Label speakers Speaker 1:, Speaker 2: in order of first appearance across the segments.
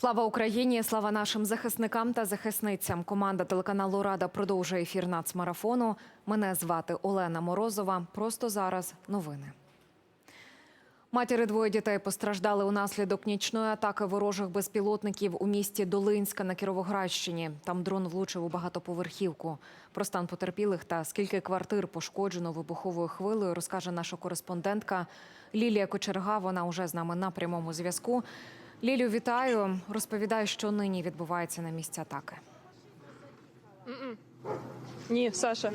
Speaker 1: Слава Україні! Слава нашим захисникам та захисницям. Команда телеканалу Рада продовжує ефір нацмарафону. Мене звати Олена Морозова. Просто зараз новини. Матері двоє дітей постраждали унаслідок нічної атаки ворожих безпілотників у місті Долинська на Кіровоградщині. Там дрон влучив у багатоповерхівку. Про стан потерпілих та скільки квартир пошкоджено вибуховою хвилею, розкаже наша кореспондентка Лілія Кочерга. Вона уже з нами на прямому зв'язку. Лілю, вітаю. Розповідаю, що нині відбувається на місці атаки.
Speaker 2: Ні, Саша.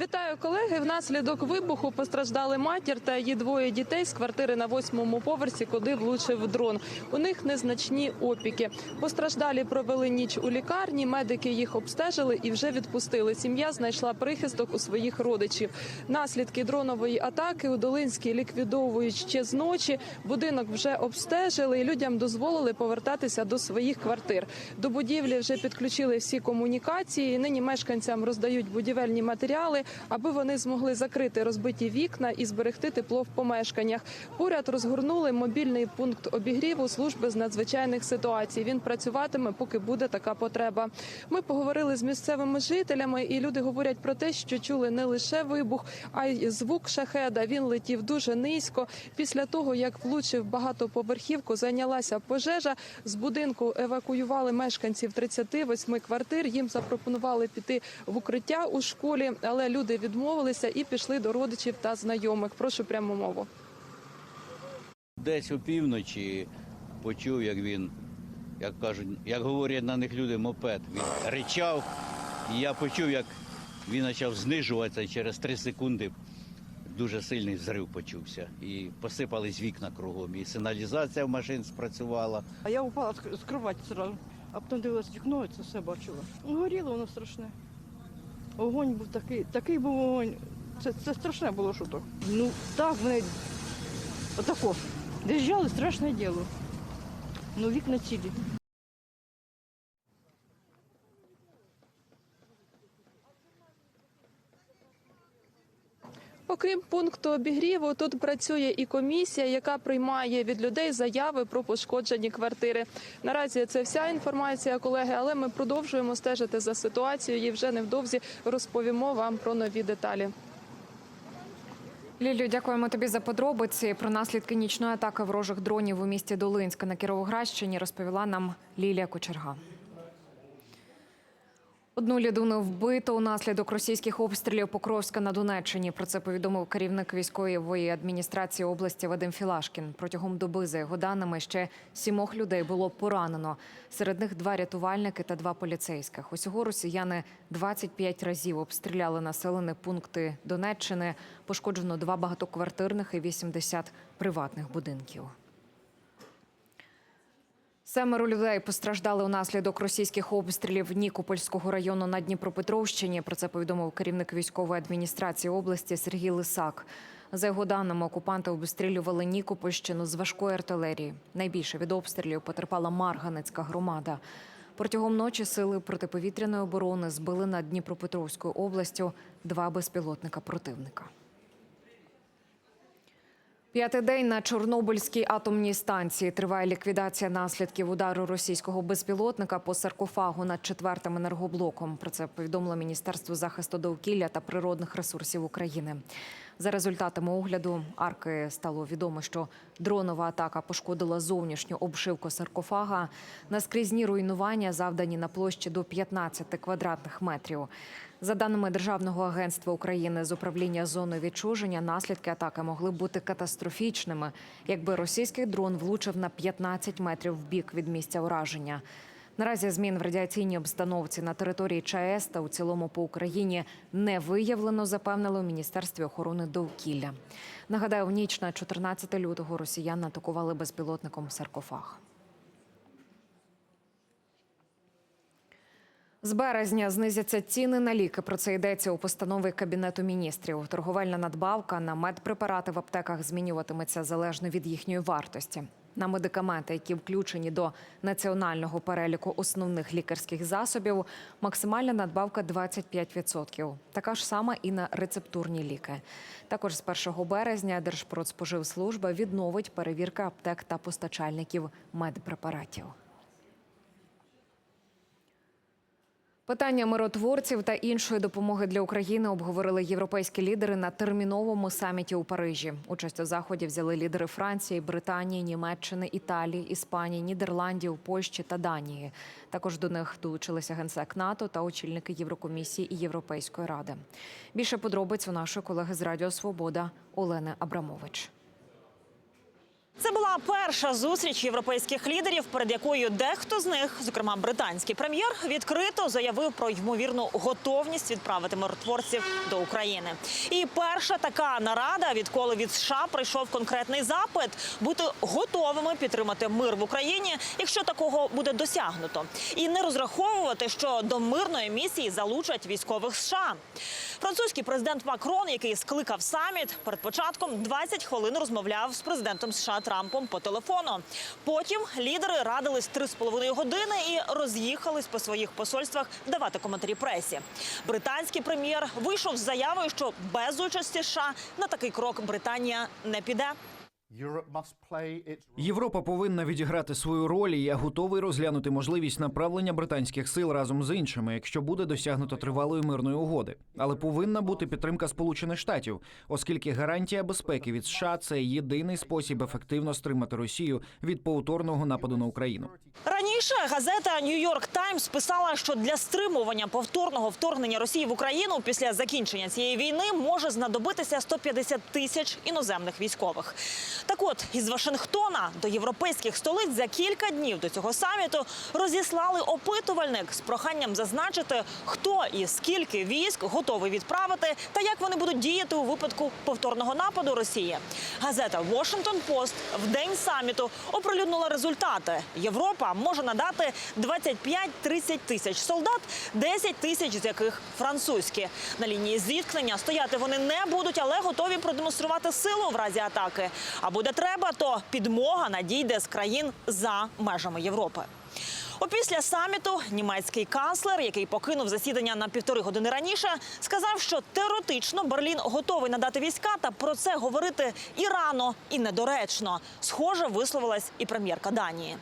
Speaker 2: Вітаю колеги. Внаслідок вибуху постраждали матір та її двоє дітей з квартири на восьмому поверсі, куди влучив дрон. У них незначні опіки. Постраждалі провели ніч у лікарні. Медики їх обстежили і вже відпустили. Сім'я знайшла прихисток у своїх родичів. Наслідки дронової атаки у Долинській ліквідовують ще з ночі. Будинок вже обстежили і людям дозволили повертатися до своїх квартир. До будівлі вже підключили всі комунікації. Нині мешканцям роздають будівельні матеріали, аби вони змогли закрити розбиті вікна і зберегти тепло в помешканнях. Поряд розгорнули мобільний пункт обігріву служби з надзвичайних ситуацій. Він працюватиме, поки буде така потреба. Ми поговорили з місцевими жителями, і люди говорять про те, що чули не лише вибух, а й звук шахеда. Він летів дуже низько. Після того, як влучив багатоповерхівку, зайнялася пожежа. З будинку евакуювали мешканців 38 квартир. Їм запропонували піти в укриття у школі, але люди відмовилися і пішли до родичів та знайомих. Прошу пряму мову.
Speaker 3: Десь опівночі почув, як він, як кажуть, як говорять на них люди, мопед. Він ричав, і я почув, як він почав знижуватися і через три секунди. Дуже сильний взрив почувся. І посипались вікна кругом. І сигналізація в машин спрацювала.
Speaker 4: А я упала з- кроваті одразу, а потім дивилась вікно і це все бачила. Ну, Горіло воно страшне. Огонь був такий, такий був огонь. Це, це страшне було що то. Ну так, вони отако. Доїжджали, страшне діло. Ну, вікна цілі.
Speaker 2: Окрім пункту обігріву, тут працює і комісія, яка приймає від людей заяви про пошкоджені квартири. Наразі це вся інформація, колеги, але ми продовжуємо стежити за ситуацією і вже невдовзі розповімо вам про нові деталі.
Speaker 1: Лілю, дякуємо тобі за подробиці. Про наслідки нічної атаки ворожих дронів у місті Долинська на Кіровоградщині розповіла нам Лілія Кочерга. Одну людину вбито унаслідок російських обстрілів Покровська на Донеччині. Про це повідомив керівник військової адміністрації області Вадим Філашкін. Протягом доби, за його даними, ще сімох людей було поранено. Серед них два рятувальники та два поліцейських. Усього росіяни 25 разів обстріляли населені пункти Донеччини. Пошкоджено два багатоквартирних і 80 приватних будинків. Семеро людей постраждали унаслідок російських обстрілів Нікопольського району на Дніпропетровщині. Про це повідомив керівник військової адміністрації області Сергій Лисак. За його даними, окупанти обстрілювали Нікопольщину з важкої артилерії. Найбільше від обстрілів потерпала Марганецька громада. Протягом ночі сили протиповітряної оборони збили над Дніпропетровською областю два безпілотника противника. П'ятий день на Чорнобильській атомній станції триває ліквідація наслідків удару російського безпілотника по саркофагу над четвертим енергоблоком. Про це повідомило Міністерство захисту довкілля та природних ресурсів України. За результатами огляду арки стало відомо, що дронова атака пошкодила зовнішню обшивку саркофага. Наскрізні руйнування завдані на площі до 15 квадратних метрів. За даними Державного агентства України з управління зоною відчуження, наслідки атаки могли бути катастрофічними, якби російський дрон влучив на 15 метрів в бік від місця ураження. Наразі змін в радіаційній обстановці на території ЧАЕС та у цілому по Україні не виявлено, запевнили у міністерстві охорони довкілля. Нагадаю, в ніч на 14 лютого росіян атакували безпілотником саркофаг. З березня знизяться ціни на ліки. Про це йдеться у постанові Кабінету міністрів. Торговельна надбавка на медпрепарати в аптеках змінюватиметься залежно від їхньої вартості. На медикаменти, які включені до національного переліку основних лікарських засобів, максимальна надбавка 25%. Така ж сама і на рецептурні ліки. Також з 1 березня Держпродспоживслужба відновить перевірки аптек та постачальників медпрепаратів. Питання миротворців та іншої допомоги для України обговорили європейські лідери на терміновому саміті у Парижі. Участь у заході взяли лідери Франції, Британії, Німеччини, Італії, Іспанії, Нідерландів, Польщі та Данії. Також до них долучилися генсек НАТО та очільники Єврокомісії і Європейської ради. Більше подробиць у нашої колеги з Радіо Свобода Олени Абрамович.
Speaker 5: Це була перша зустріч європейських лідерів, перед якою дехто з них, зокрема британський прем'єр, відкрито заявив про ймовірну готовність відправити миротворців до України. І перша така нарада, відколи від США прийшов конкретний запит, бути готовими підтримати мир в Україні, якщо такого буде досягнуто, і не розраховувати, що до мирної місії залучать військових США. Французький президент Макрон, який скликав саміт, перед початком 20 хвилин розмовляв з президентом США Трампом по телефону. Потім лідери радились 3,5 години і роз'їхались по своїх посольствах давати коментарі пресі. Британський прем'єр вийшов з заявою, що без участі США на такий крок Британія не піде.
Speaker 6: Europe must play its role.
Speaker 7: Європа повинна відіграти свою роль. і Я готовий розглянути можливість направлення британських сил разом з іншими, якщо буде досягнуто тривалої мирної угоди. Але повинна бути підтримка Сполучених Штатів, оскільки гарантія безпеки від США це єдиний спосіб ефективно стримати Росію від повторного нападу на Україну.
Speaker 5: Раніше газета Нью-Йорк Таймс писала, що для стримування повторного вторгнення Росії в Україну після закінчення цієї війни може знадобитися 150 тисяч іноземних військових. Так от із Вашингтона до європейських столиць за кілька днів до цього саміту розіслали опитувальник з проханням зазначити, хто і скільки військ готовий відправити, та як вони будуть діяти у випадку повторного нападу Росії. Газета Washington Post в день саміту оприлюднила результати. Європа може надати 25-30 тисяч солдат, 10 тисяч з яких французькі. На лінії зіткнення стояти вони не будуть, але готові продемонструвати силу в разі атаки. Буде треба, то підмога надійде з країн за межами Європи. Опісля саміту німецький канцлер, який покинув засідання на півтори години раніше, сказав, що теоретично Берлін готовий надати війська, та про це говорити і рано, і недоречно. Схоже, висловилась і прем'єрка Данії.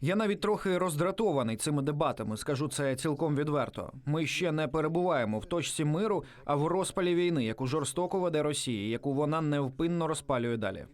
Speaker 7: Я навіть трохи роздратований цими дебатами. Скажу це цілком відверто. Ми ще не перебуваємо в точці миру, а в розпалі війни, яку жорстоко веде Росія, яку вона невпинно розпалює далі.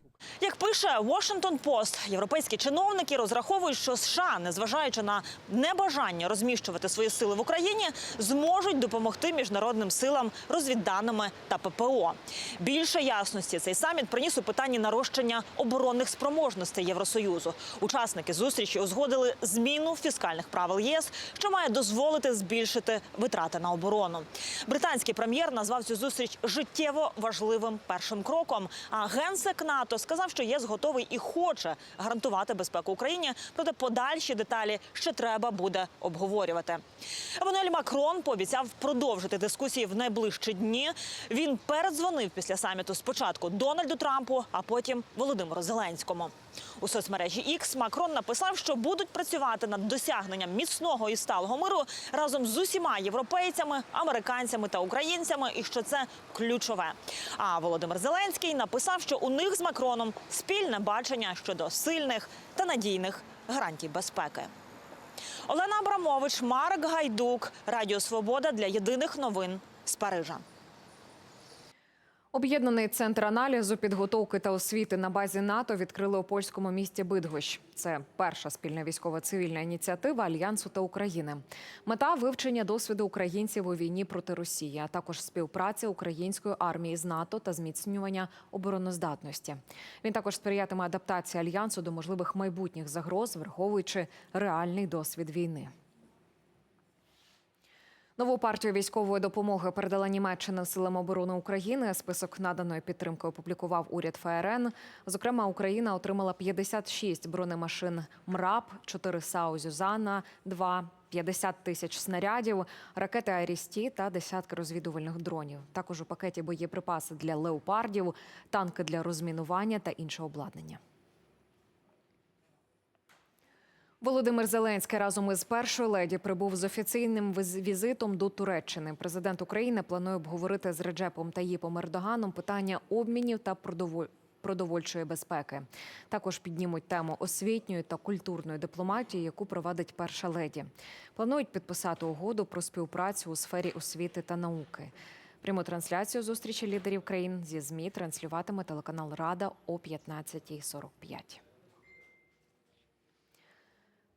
Speaker 5: Як пише Washington Post, європейські чиновники розраховують, що США, незважаючи на небажання розміщувати свої сили в Україні, зможуть допомогти міжнародним силам розвідданими та ППО. Більше ясності цей саміт приніс у питанні нарощення оборонних спроможностей Євросоюзу. Учасники зустрічі узгодили зміну фіскальних правил ЄС, що має дозволити збільшити витрати на оборону. Британський прем'єр назвав цю зустріч життєво важливим першим кроком. А генсек НАТО сказав, що ЄС готовий і хоче гарантувати безпеку Україні. Проте подальші деталі ще треба буде обговорювати. Еммануель Макрон пообіцяв продовжити дискусії в найближчі дні. Він передзвонив після саміту спочатку Дональду Трампу, а потім Володимиру Зеленському. У соцмережі X Макрон написав, що будуть працювати над досягненням міцного і сталого миру разом з усіма європейцями, американцями та українцями, і що це ключове. А Володимир Зеленський написав, що у них з Макроном спільне бачення щодо сильних та надійних гарантій безпеки. Олена Абрамович, Марк Гайдук, Радіо Свобода для єдиних новин з Парижа.
Speaker 1: Об'єднаний центр аналізу, підготовки та освіти на базі НАТО відкрили у польському місті Бидгощ. Це перша спільна військово-цивільна ініціатива Альянсу та України. Мета вивчення досвіду українців у війні проти Росії, а також співпраця української армії з НАТО та зміцнювання обороноздатності. Він також сприятиме адаптації альянсу до можливих майбутніх загроз, враховуючи реальний досвід війни. Нову партію військової допомоги передала Німеччина силам оборони України. Список наданої підтримки опублікував уряд ФРН. Зокрема, Україна отримала 56 бронемашин МРАП, 4 САУ «Зюзанна», 2 50 тисяч снарядів, ракети «Арісті» та десятки розвідувальних дронів. Також у пакеті боєприпаси для леопардів, танки для розмінування та інше обладнання. Володимир Зеленський разом із першою леді прибув з офіційним віз- візитом до Туреччини. Президент України планує обговорити з Реджепом Таїпом Ердоганом питання обмінів та продоволь... продовольчої безпеки. Також піднімуть тему освітньої та культурної дипломатії, яку провадить перша леді. Планують підписати угоду про співпрацю у сфері освіти та науки. Пряму трансляцію зустрічі лідерів країн зі ЗМІ транслюватиме телеканал Рада о 15.45.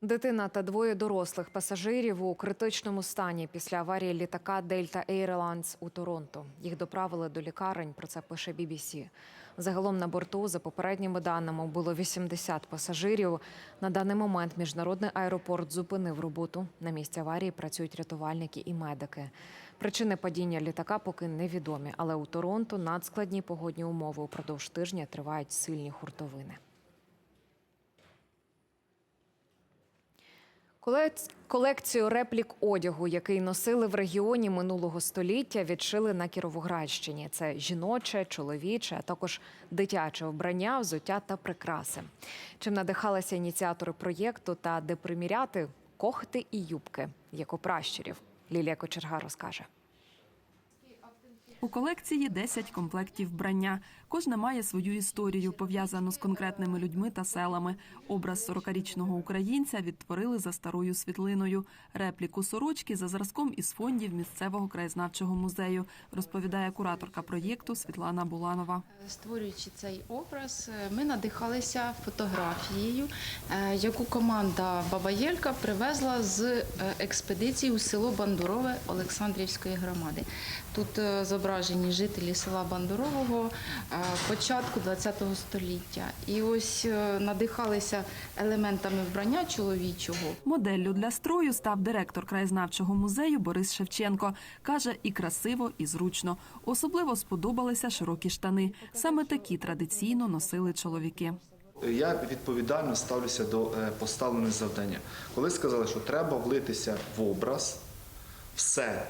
Speaker 1: Дитина та двоє дорослих пасажирів у критичному стані після аварії літака Delta Airlines у Торонто. Їх доправили до лікарень. Про це пише BBC. Загалом на борту, за попередніми даними, було 80 пасажирів. На даний момент міжнародний аеропорт зупинив роботу. На місці аварії працюють рятувальники і медики. Причини падіння літака поки невідомі, але у Торонто надскладні погодні умови упродовж тижня тривають сильні хуртовини. Колекцію реплік одягу, який носили в регіоні минулого століття, відшили на Кіровоградщині. Це жіноче, чоловіче, а також дитяче вбрання, взуття та прикраси. Чим надихалися ініціатори проєкту та де приміряти кохти і юбки, як у пращурів. Лілія Кочерга розкаже.
Speaker 8: У колекції 10 комплектів вбрання. Кожна має свою історію, пов'язану з конкретними людьми та селами. Образ 40-річного українця відтворили за старою світлиною. Репліку сорочки за зразком із фондів місцевого краєзнавчого музею, розповідає кураторка проєкту Світлана Буланова.
Speaker 9: Створюючи цей образ, е, ми надихалися фотографією, е, яку команда Баба Єлька привезла з е, експедиції у село Бандурове Олександрівської громади. Тут е, зображені жителі села Бандурового е, початку ХХ століття. І ось е, надихалися елементами вбрання чоловічого.
Speaker 8: Моделлю для строю став директор краєзнавчого музею Борис Шевченко. Каже, і красиво, і зручно. Особливо сподобалися широкі штани. Саме такі традиційно носили чоловіки.
Speaker 10: Я відповідально ставлюся до е, поставлених завдання. Коли сказали, що треба влитися в образ, все,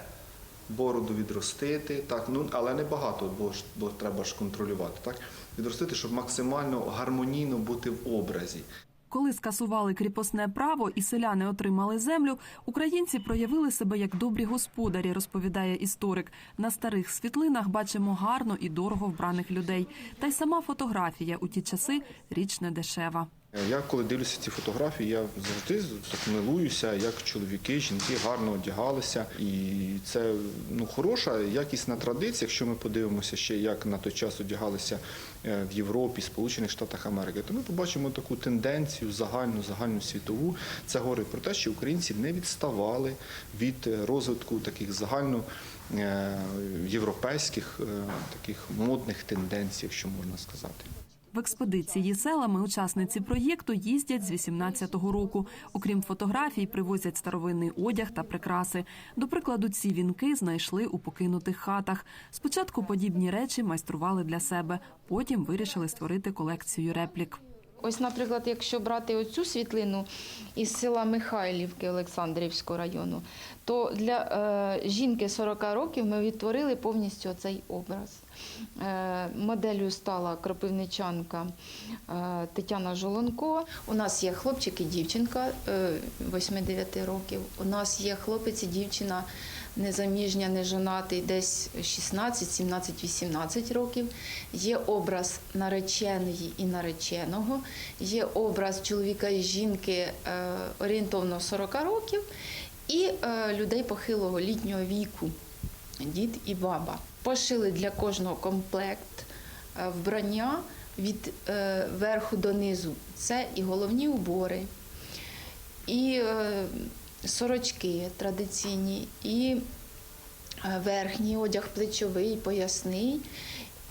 Speaker 10: бороду відростити, так, ну, але не багато, бо, бо треба ж контролювати. Так? Відростити, щоб максимально гармонійно бути в образі.
Speaker 8: Коли скасували кріпосне право і селяни отримали землю, українці проявили себе як добрі господарі, розповідає історик. На старих світлинах бачимо гарно і дорого вбраних людей. Та й сама фотографія у ті часи річ не дешева.
Speaker 10: Е, Я коли дивлюся ці фотографії, я завжди так милуюся, як чоловіки, жінки гарно одягалися. І це ну, хороша, якісна традиція. Якщо ми подивимося ще, як на той час одягалися е, в Європі, Сполучених Штатах Америки, то ми побачимо таку тенденцію загальну, загальну світову. Це говорить про те, що українці не відставали від е, розвитку таких загально європейських таких модних тенденцій, якщо можна сказати.
Speaker 8: В експедиції селами учасниці проєкту їздять з 18-го року. Окрім фотографій, привозять старовинний одяг та прикраси. До прикладу, ці вінки знайшли у покинутих хатах. Спочатку подібні речі майстрували для себе, потім вирішили створити колекцію реплік.
Speaker 9: Ось, наприклад, якщо брати оцю світлину із села Михайлівки Олександрівського району, то для е, жінки 40 років ми відтворили повністю цей образ. Е, моделлю стала кропивничанка е, Тетяна Жолонко. У нас є хлопчик і дівчинка е, 8-9 років. У нас є хлопець і дівчина незаміжня, нежонатий, десь 16, 17, 18 років. Є образ нареченої і нареченого, є образ чоловіка і жінки е, орієнтовно 40 років, і е, людей похилого літнього віку, дід і баба. Пошили для кожного комплект е, вбрання від верху до низу. Це і головні убори, і сорочки традиційні, і е, верхній одяг плечовий, поясний,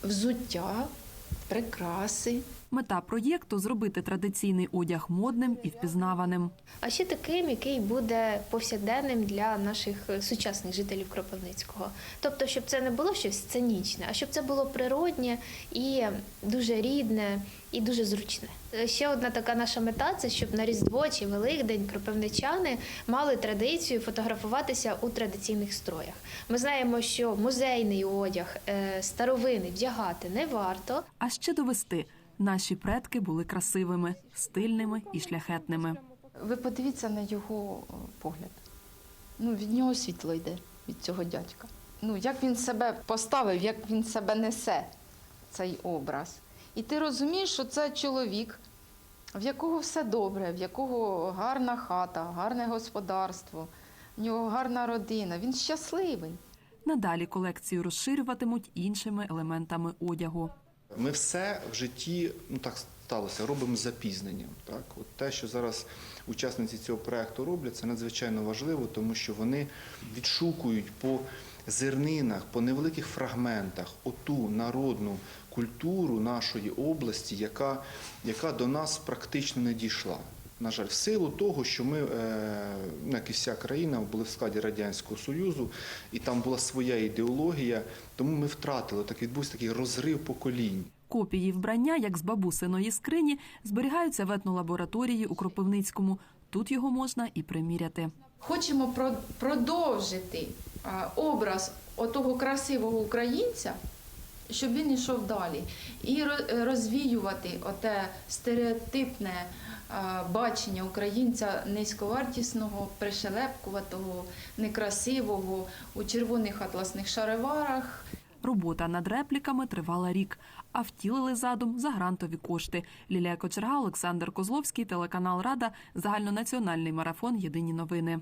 Speaker 9: взуття, прикраси.
Speaker 8: Мета проєкту зробити традиційний одяг модним і впізнаваним.
Speaker 11: а ще таким, який буде повсякденним для наших сучасних жителів Кропивницького. Тобто, щоб це не було щось сценічне, а щоб це було природнє і дуже рідне, і дуже зручне. Ще одна така наша мета це щоб на Різдво чи Великдень кропивничани мали традицію фотографуватися у традиційних строях. Ми знаємо, що музейний одяг е, старовини вдягати не варто,
Speaker 8: А ще довести наші предки були красивими, стильними і шляхетними.
Speaker 9: Ви подивіться на його е, погляд. Ну, від нього світло йде, від цього дядька. Ну, як він себе поставив, як він себе несе, цей образ. І ти розумієш, що це чоловік, в якого все добре, в якого гарна хата, гарне господарство, в нього гарна родина. Він щасливий.
Speaker 8: Надалі колекцію розширюватимуть іншими елементами одягу.
Speaker 10: Ми все в житті, ну так сталося, робимо з запізненням. Так? От те, що зараз учасниці цього проекту роблять, це надзвичайно важливо, тому що вони відшукують по зернинах, по невеликих фрагментах оту народну культуру нашої області, яка, яка до нас практично не дійшла. На жаль, в силу того, що ми, е, ну, як і вся країна, були в складі Радянського Союзу, і там була своя ідеологія, тому ми втратили, так відбувся такий розрив поколінь.
Speaker 8: Копії вбрання, як з бабусиної скрині, зберігаються в етнолабораторії у Кропивницькому. Тут його можна і приміряти.
Speaker 9: Хочемо про- продовжити образ отого красивого українця, щоб він йшов далі, і ро- розвіювати оте стереотипне бачення українця низьковартісного, пришелепкуватого, некрасивого у червоних атласних шароварах.
Speaker 8: Робота над репліками тривала рік, а втілили задум за грантові кошти. Лілія Кочерга, Олександр Козловський, телеканал Рада, загальнонаціональний марафон Єдині новини.